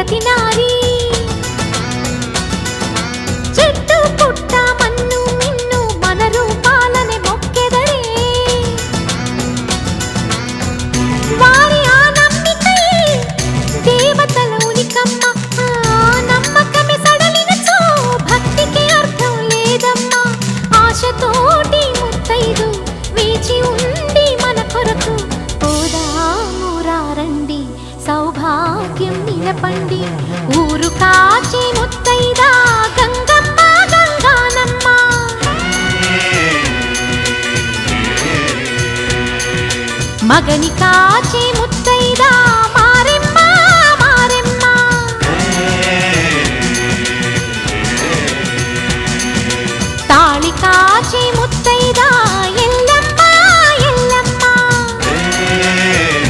ప్రతి నారీ భాగ్యం నిలపండి ఊరు కాచి ముత్తైదా గంగమ్మ గంగానమ్మ. మగని కాచి